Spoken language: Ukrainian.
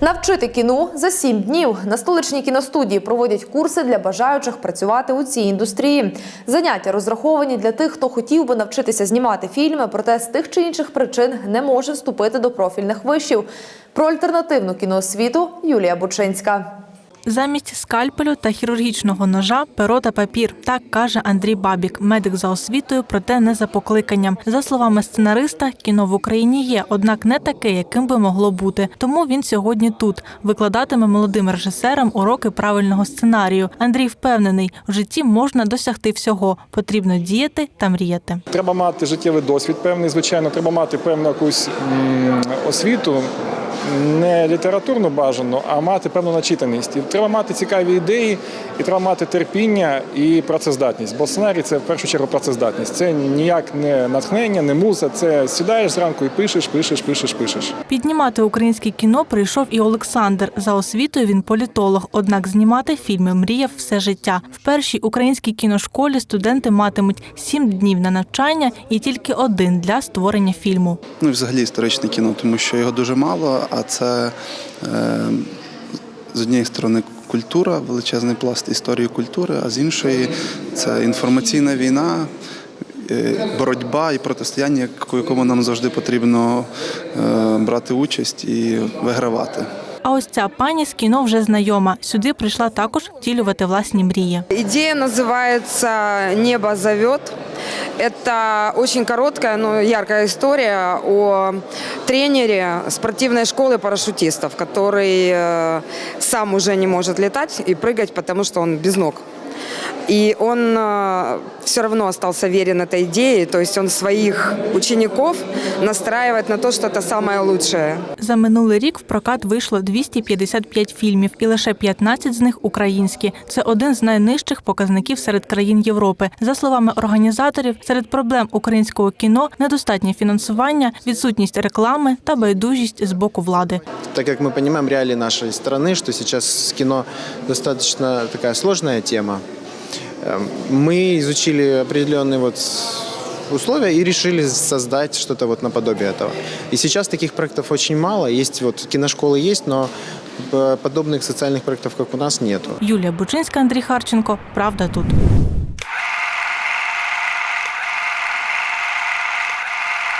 Навчити кіно за сім днів на столичній кіностудії проводять курси для бажаючих працювати у цій індустрії. Заняття розраховані для тих, хто хотів би навчитися знімати фільми, проте з тих чи інших причин не може вступити до профільних вишів. Про альтернативну кіноосвіту Юлія Бучинська. Замість скальпелю та хірургічного ножа перо та папір. Так каже Андрій Бабік, медик за освітою, проте не за покликанням. За словами сценариста, кіно в Україні є, однак не таке, яким би могло бути. Тому він сьогодні тут викладатиме молодим режисерам уроки правильного сценарію. Андрій впевнений, в житті можна досягти всього. Потрібно діяти та мріяти. Треба мати життєвий досвід певний, звичайно, треба мати певну якусь освіту, не літературну бажану, а мати певну начитаність. І треба мати цікаві ідеї, і треба мати терпіння і працездатність. Бо сценарій це в першу чергу працездатність. Це ніяк не натхнення, не муза. Це сідаєш зранку і пишеш, пишеш, пишеш, пишеш. Піднімати українське кіно прийшов і Олександр. За освітою він політолог, однак знімати фільми мріяв все життя. В першій українській кіношколі студенти матимуть сім днів на навчання і тільки один для створення фільму. Ну і взагалі історичне кіно, тому що його дуже мало, а це е, з однієї сторони культура, величезний пласт історії культури, а з іншої це інформаційна війна. е, Боротьба і протистояння, в якому нам завжди потрібно е, брати участь і вигравати. А ось ця пані з кіно вже знайома. Сюди прийшла також втілювати власні мрії. Идея называется «Небо зовет». Это очень короткая, но яркая история о тренере спортивной школы парашютистов, который э, сам уже не может летать и прыгать, потому что он без ног. И он все равно остался верен этой идее, то есть он своих учеников настраивает на то, что это самое лучшее. За минулий рік в прокат вийшло 255 фільмів, і лише 15 з них українські. Це один з найнижчих показників серед країн Європи. За словами організаторів, серед проблем українського кіно недостатнє фінансування, відсутність реклами та байдужість з боку влади. так как мы понимаем реалии нашей страны, что сейчас кино достаточно такая сложная тема, э, мы изучили определенные вот условия и решили создать что-то вот наподобие этого. И сейчас таких проектов очень мало. Есть вот киношколы есть, но э, подобных социальных проектов, как у нас, нету. Юлія Бучинська, Андрій Харченко. Правда тут.